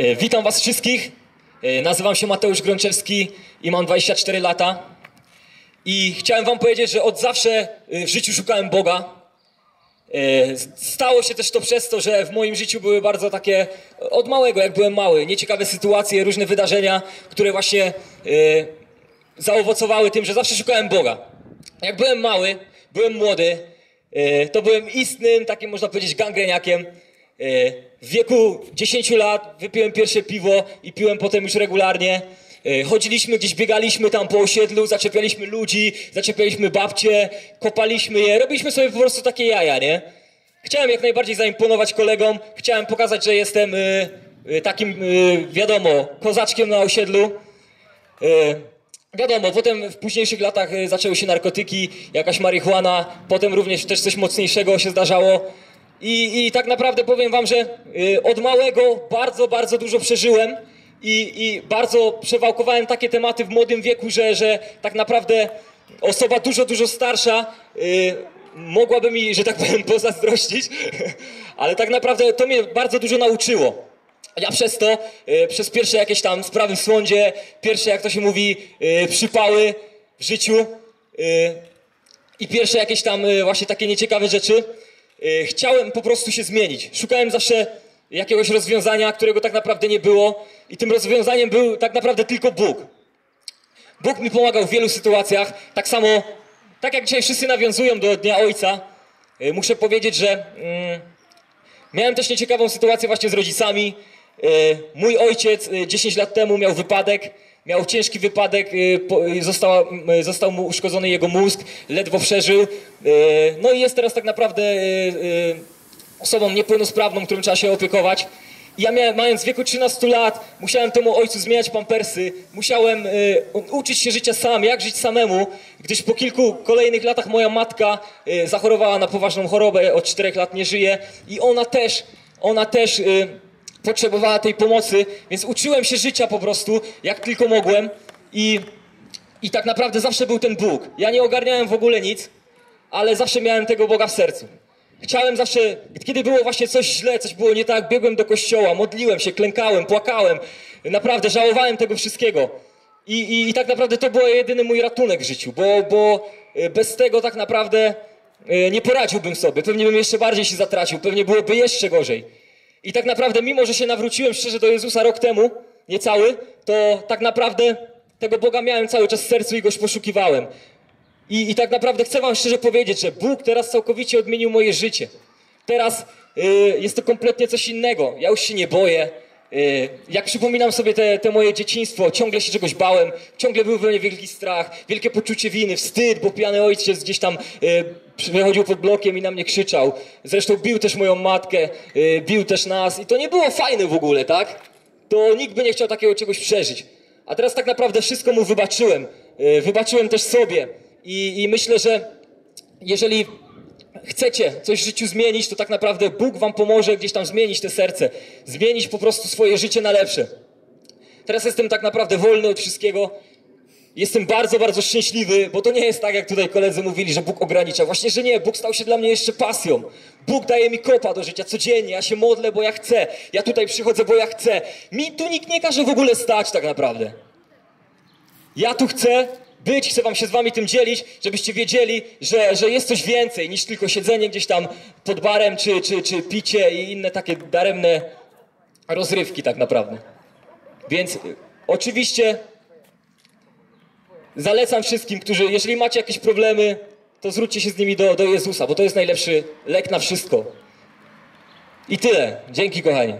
E, Witam Was wszystkich. E, Nazywam się Mateusz Grączewski i mam 24 lata. I chciałem Wam powiedzieć, że od zawsze e, w życiu szukałem Boga. Stało się też to przez to, że w moim życiu były bardzo takie, od małego, jak byłem mały, nieciekawe sytuacje, różne wydarzenia, które właśnie zaowocowały tym, że zawsze szukałem Boga. Jak byłem mały, byłem młody, to byłem istnym, takim można powiedzieć, gangreniakiem. E, W wieku 10 lat wypiłem pierwsze piwo i piłem potem już regularnie. E, Chodziliśmy gdzieś, biegaliśmy tam po osiedlu, zaczepialiśmy ludzi, zaczepialiśmy babcie, kopaliśmy je, robiliśmy sobie po prostu takie jaja, nie? Chciałem jak najbardziej zaimponować kolegom, chciałem pokazać, że jestem e, takim, wiadomo, kozaczkiem na osiedlu. Wiadomo, potem w późniejszych latach zaczęły się narkotyki, jakaś marihuana, potem również też coś mocniejszego się zdarzało. I, i tak naprawdę powiem wam, że e, od małego bardzo, bardzo dużo przeżyłem i, i bardzo przewałkowałem takie tematy w młodym wieku, że, że tak naprawdę osoba dużo, dużo starsza e, mogłaby mi, że tak powiem, pozazdrościć, ale tak naprawdę to mnie bardzo dużo nauczyło. Ja przez to, e, przez pierwsze jakieś tam sprawy w sądzie, pierwsze, jak to się mówi, e, przypały w życiu i pierwsze jakieś tam właśnie takie nieciekawe rzeczy, chciałem po prostu się zmienić. Szukałem zawsze jakiegoś rozwiązania, którego tak naprawdę nie było i tym rozwiązaniem był tak naprawdę tylko Bóg. Bóg mi pomagał w wielu sytuacjach, tak samo, tak jak dzisiaj wszyscy nawiązują do Dnia Ojca, e, muszę powiedzieć, że... Mm, Miałem też nieciekawą sytuację właśnie z rodzicami. E, Mój ojciec e, 10 lat temu miał wypadek, miał ciężki wypadek, e, została, m, e, został mu uszkodzony jego mózg, ledwo przeżył. No i jest teraz tak naprawdę osobą niepełnosprawną, którą trzeba się opiekować. Ja miałem, mając wieku 13 lat, musiałem temu ojcu zmieniać pampersy, musiałem uczyć się życia sam, jak żyć samemu, gdyż po kilku kolejnych latach moja matka zachorowała na poważną chorobę, od 4 lat nie żyje i ona też, ona też potrzebowała tej pomocy, więc uczyłem się życia po prostu, jak tylko mogłem i, i tak naprawdę zawsze był ten Bóg. Ja nie ogarniałem w ogóle nic, ale zawsze miałem tego Boga w sercu. Chciałem zawsze, kiedy było właśnie coś źle, coś było nie tak, biegłem do kościoła, modliłem się, klękałem, płakałem. Naprawdę żałowałem tego wszystkiego. I, i, i tak naprawdę to był jedyny mój ratunek w życiu, bo, bo e, bez tego tak naprawdę e, nie poradziłbym sobie. Pewnie bym jeszcze bardziej się zatracił, pewnie byłoby jeszcze gorzej. I tak naprawdę, mimo że się nawróciłem szczerze do Jezusa rok temu, niecały, to tak naprawdę tego Boga miałem cały czas w sercu i goś poszukiwałem. I, I tak naprawdę chcę wam szczerze powiedzieć, że Bóg teraz całkowicie odmienił moje życie. Teraz y, jest to kompletnie coś innego. Ja już się nie boję. Y, jak przypominam sobie te, te moje dzieciństwo, ciągle się czegoś bałem, ciągle był we mnie wielki strach, wielkie poczucie winy, wstyd, bo pijany ojciec gdzieś tam wychodził pod blokiem i na mnie krzyczał. Zresztą bił też moją matkę, y, bił też nas i to nie było fajne w ogóle, tak? To nikt by nie chciał takiego czegoś przeżyć. A teraz tak naprawdę wszystko mu wybaczyłem. Y, Wybaczyłem też sobie. I, I myślę, że jeżeli chcecie coś w życiu zmienić, to tak naprawdę Bóg wam pomoże gdzieś tam zmienić te serce. Zmienić po prostu swoje życie na lepsze. Teraz jestem tak naprawdę wolny od wszystkiego. Jestem bardzo, bardzo szczęśliwy, bo to nie jest tak, jak tutaj koledzy mówili, że Bóg ogranicza. Właśnie, że nie. Bóg stał się dla mnie jeszcze pasją. Bóg daje mi kopa do życia codziennie. Ja się modlę, bo ja chcę. Ja tutaj przychodzę, bo ja chcę. Mi tu nikt nie każe w ogóle stać tak naprawdę. Ja tu chcę być, chcę wam się z wami tym dzielić, żebyście wiedzieli, że, że jest coś więcej niż tylko siedzenie gdzieś tam pod barem, czy, czy, czy picie i inne takie daremne rozrywki tak naprawdę. Więc y, oczywiście zalecam wszystkim, którzy, jeżeli macie jakieś problemy, to zwróćcie się z nimi do, do Jezusa, bo to jest najlepszy lek na wszystko. I tyle. Dzięki kochani.